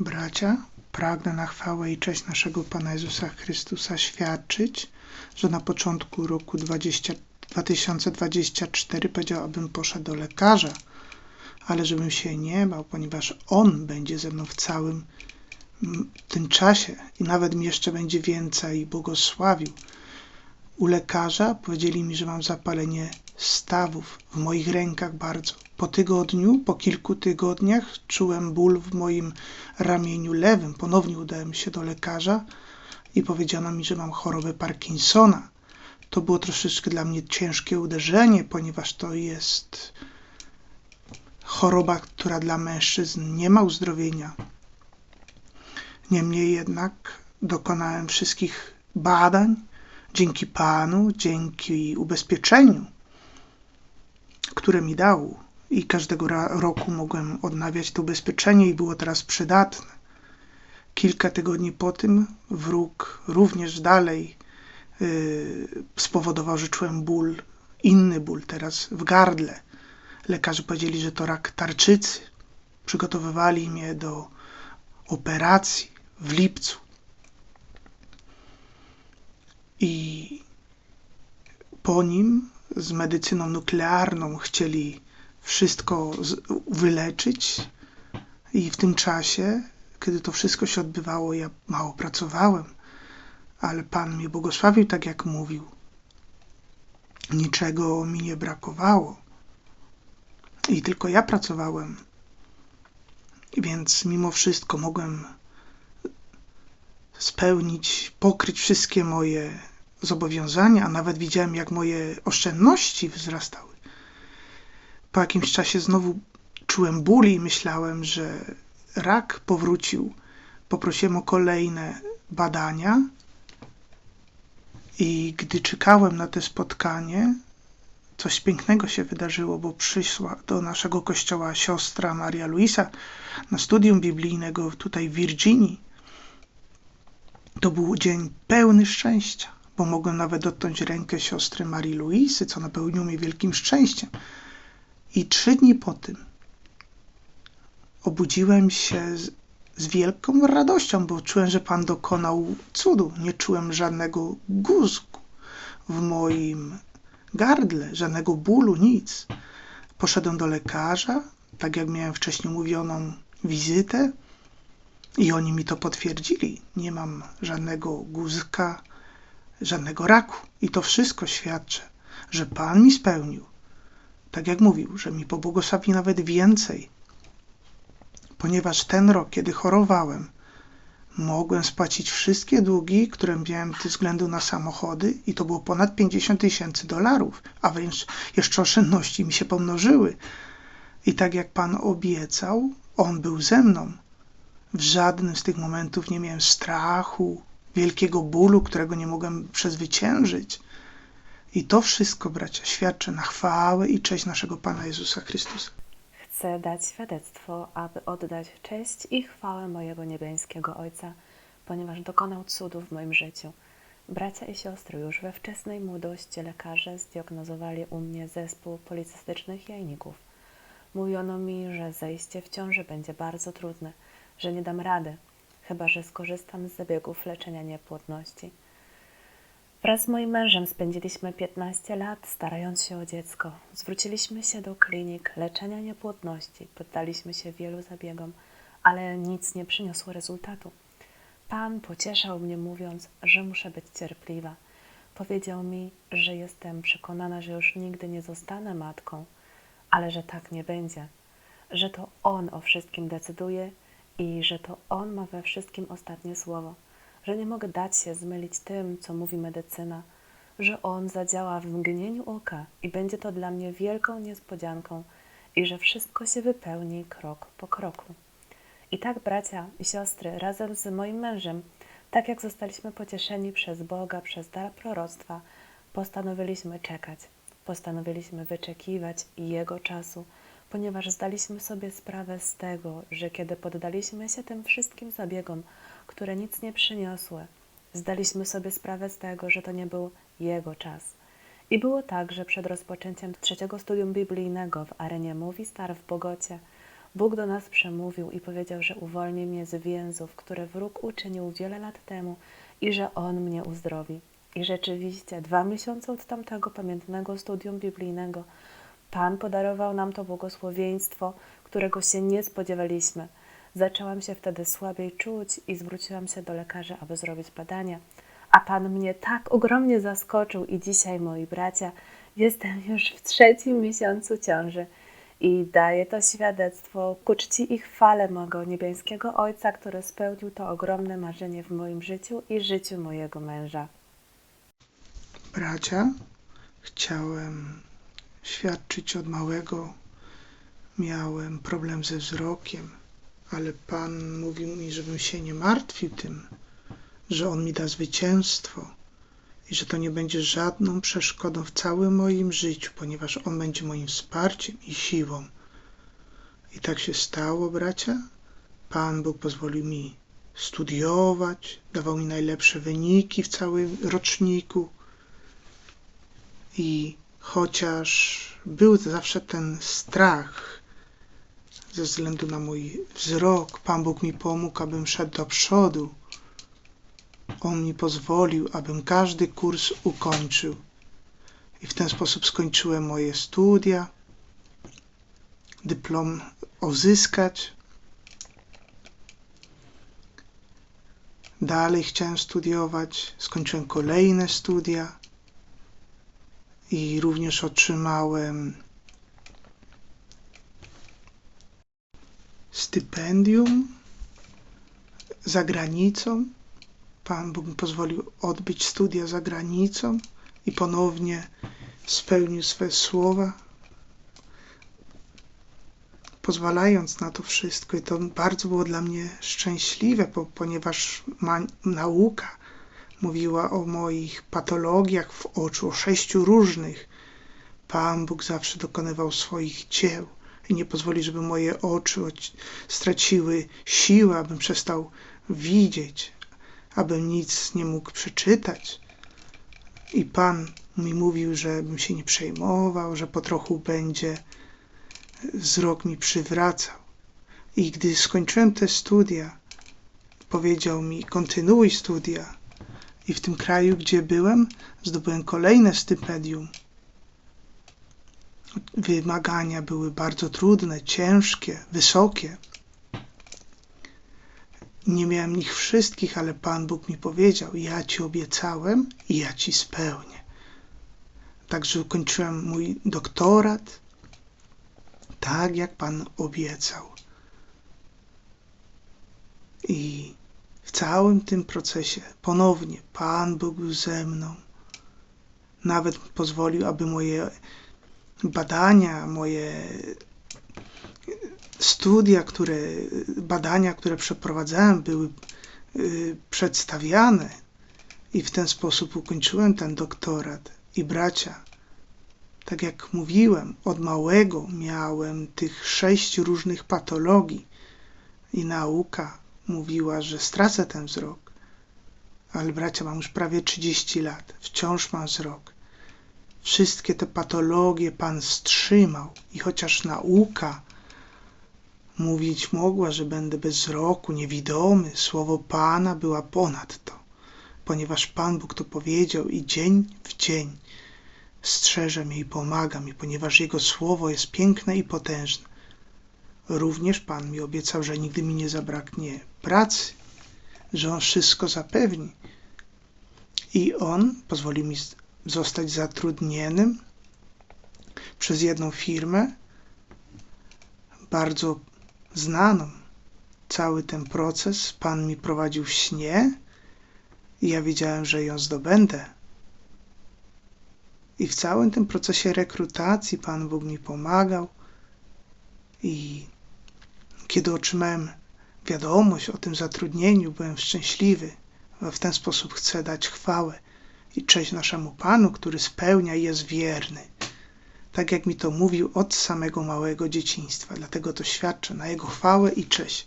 Bracia, pragnę na chwałę i cześć naszego Pana Jezusa Chrystusa świadczyć, że na początku roku 20, 2024 powiedział, abym poszedł do lekarza, ale żebym się nie bał, ponieważ On będzie ze mną w całym tym czasie i nawet mi jeszcze będzie więcej błogosławił. U lekarza powiedzieli mi, że mam zapalenie stawów w moich rękach bardzo. Po tygodniu, po kilku tygodniach czułem ból w moim ramieniu lewym. Ponownie udałem się do lekarza i powiedziano mi, że mam chorobę Parkinsona. To było troszeczkę dla mnie ciężkie uderzenie, ponieważ to jest choroba, która dla mężczyzn nie ma uzdrowienia. Niemniej jednak dokonałem wszystkich badań dzięki Panu, dzięki ubezpieczeniu, które mi dał i każdego roku mogłem odnawiać to ubezpieczenie i było teraz przydatne. Kilka tygodni po tym wróg również dalej yy, spowodował, że czułem ból, inny ból teraz w gardle. Lekarze powiedzieli, że to rak tarczycy. Przygotowywali mnie do operacji w lipcu. I po nim z medycyną nuklearną chcieli wszystko wyleczyć, i w tym czasie, kiedy to wszystko się odbywało, ja mało pracowałem, ale Pan mnie błogosławił, tak jak mówił. Niczego mi nie brakowało. I tylko ja pracowałem. Więc mimo wszystko mogłem spełnić, pokryć wszystkie moje zobowiązania, a nawet widziałem, jak moje oszczędności wzrastały. Po jakimś czasie znowu czułem ból i myślałem, że rak powrócił. Poprosiłem o kolejne badania i gdy czekałem na to spotkanie, coś pięknego się wydarzyło, bo przyszła do naszego kościoła siostra Maria Luisa na studium biblijnego tutaj w Virginii. To był dzień pełny szczęścia, bo mogłem nawet dotknąć rękę siostry Marii Luisy, co napełniło mnie wielkim szczęściem. I trzy dni po tym obudziłem się z, z wielką radością, bo czułem, że Pan dokonał cudu. Nie czułem żadnego guzku w moim gardle, żadnego bólu, nic. Poszedłem do lekarza, tak jak miałem wcześniej mówioną wizytę i oni mi to potwierdzili. Nie mam żadnego guzka, żadnego raku. I to wszystko świadczy, że Pan mi spełnił. Tak jak mówił, że mi pobłogosławi nawet więcej. Ponieważ ten rok, kiedy chorowałem, mogłem spłacić wszystkie długi, które miałem ze względu na samochody i to było ponad 50 tysięcy dolarów, a wręcz jeszcze oszczędności mi się pomnożyły. I tak jak Pan obiecał, On był ze mną. W żadnym z tych momentów nie miałem strachu, wielkiego bólu, którego nie mogłem przezwyciężyć. I to wszystko, bracia, świadczy na chwałę i cześć naszego Pana Jezusa Chrystusa. Chcę dać świadectwo, aby oddać cześć i chwałę mojego niebiańskiego Ojca, ponieważ dokonał cudu w moim życiu. Bracia i siostry, już we wczesnej młodości lekarze zdiagnozowali u mnie zespół policystycznych jajników. Mówiono mi, że zejście w ciąży będzie bardzo trudne, że nie dam rady, chyba że skorzystam z zabiegów leczenia niepłodności. Wraz z moim mężem spędziliśmy 15 lat starając się o dziecko. Zwróciliśmy się do klinik leczenia niepłodności, poddaliśmy się wielu zabiegom, ale nic nie przyniosło rezultatu. Pan pocieszał mnie, mówiąc, że muszę być cierpliwa. Powiedział mi, że jestem przekonana, że już nigdy nie zostanę matką, ale że tak nie będzie, że to On o wszystkim decyduje i że to On ma we wszystkim ostatnie słowo, że nie mogę dać się zmylić tym, co mówi medycyna, że On zadziała w mgnieniu oka i będzie to dla mnie wielką niespodzianką i że wszystko się wypełni krok po kroku. I tak, bracia i siostry, razem z moim mężem, tak jak zostaliśmy pocieszeni przez Boga, przez dar proroctwa, postanowiliśmy czekać, postanowiliśmy wyczekiwać Jego czasu, ponieważ zdaliśmy sobie sprawę z tego, że kiedy poddaliśmy się tym wszystkim zabiegom, które nic nie przyniosły, zdaliśmy sobie sprawę z tego, że to nie był Jego czas. I było tak, że przed rozpoczęciem trzeciego studium biblijnego w arenie Mówi Star w Bogocie Bóg do nas przemówił i powiedział, że uwolni mnie z więzów, które wróg uczynił wiele lat temu i że On mnie uzdrowi. I rzeczywiście, dwa miesiące od tamtego pamiętnego studium biblijnego, Pan podarował nam to błogosławieństwo, którego się nie spodziewaliśmy. Zaczęłam się wtedy słabiej czuć i zwróciłam się do lekarza, aby zrobić badania. A Pan mnie tak ogromnie zaskoczył i dzisiaj, moi bracia, jestem już w trzecim miesiącu ciąży i daję to świadectwo ku czci i chwale mojego niebiańskiego Ojca, który spełnił to ogromne marzenie w moim życiu i życiu mojego męża. Bracia, chciałem świadczyć od małego. Miałem problem ze wzrokiem, ale Pan mówił mi, żebym się nie martwił tym, że On mi da zwycięstwo i że to nie będzie żadną przeszkodą w całym moim życiu, ponieważ On będzie moim wsparciem i siłą. I tak się stało, bracia. Pan Bóg pozwolił mi studiować, dawał mi najlepsze wyniki w całym roczniku. I chociaż był zawsze ten strach ze względu na mój wzrok, Pan Bóg mi pomógł, abym szedł do przodu. On mi pozwolił, abym każdy kurs ukończył. I w ten sposób skończyłem moje studia, dyplom uzyskać. Dalej chciałem studiować, skończyłem kolejne studia i również otrzymałem stypendium za granicą. Pan Bóg mi pozwolił odbyć studia za granicą i ponownie spełnił swe słowa, pozwalając na to wszystko. I to bardzo było dla mnie szczęśliwe, ponieważ ma, nauka mówiła o moich patologiach w oczu, o sześciu różnych. Pan Bóg zawsze dokonywał swoich dzieł i nie pozwoli, żeby moje oczy straciły siłę, abym przestał widzieć, abym nic nie mógł przeczytać. I Pan mi mówił, żebym się nie przejmował, że po trochu będzie wzrok mi przywracał. I gdy skończyłem te studia, powiedział mi: kontynuuj studia. I w tym kraju, gdzie byłem, zdobyłem kolejne stypendium. Wymagania były bardzo trudne, ciężkie, wysokie. Nie miałem ich wszystkich, ale Pan Bóg mi powiedział: Ja ci obiecałem i ja ci spełnię. Także ukończyłem mój doktorat, tak jak Pan obiecał. I w całym tym procesie ponownie Pan Bóg był ze mną. Nawet pozwolił, aby moje badania, moje studia, które, badania, które przeprowadzałem, były y, przedstawiane i w ten sposób ukończyłem ten doktorat. I bracia, tak jak mówiłem, od małego miałem tych sześć różnych patologii i nauka mówiła, że stracę ten wzrok. Ale bracia, mam już prawie 30 lat, wciąż mam wzrok. Wszystkie te patologie Pan wstrzymał i chociaż nauka mówić mogła, że będę bez wzroku, niewidomy, słowo Pana była ponad to, ponieważ Pan Bóg to powiedział i dzień w dzień strzeże mnie i pomaga mi, ponieważ Jego słowo jest piękne i potężne. Również Pan mi obiecał, że nigdy mi nie zabraknie pracy, że On wszystko zapewni. I On pozwoli mi zostać zatrudnionym przez jedną firmę, bardzo znaną. Cały ten proces Pan mi prowadził w śnie i ja wiedziałem, że ją zdobędę. I w całym tym procesie rekrutacji Pan Bóg mi pomagał i kiedy otrzymałem wiadomość o tym zatrudnieniu, byłem szczęśliwy. W ten sposób chcę dać chwałę i cześć naszemu Panu, który spełnia i jest wierny. Tak jak mi to mówił od samego małego dzieciństwa. Dlatego to świadczę na Jego chwałę i cześć.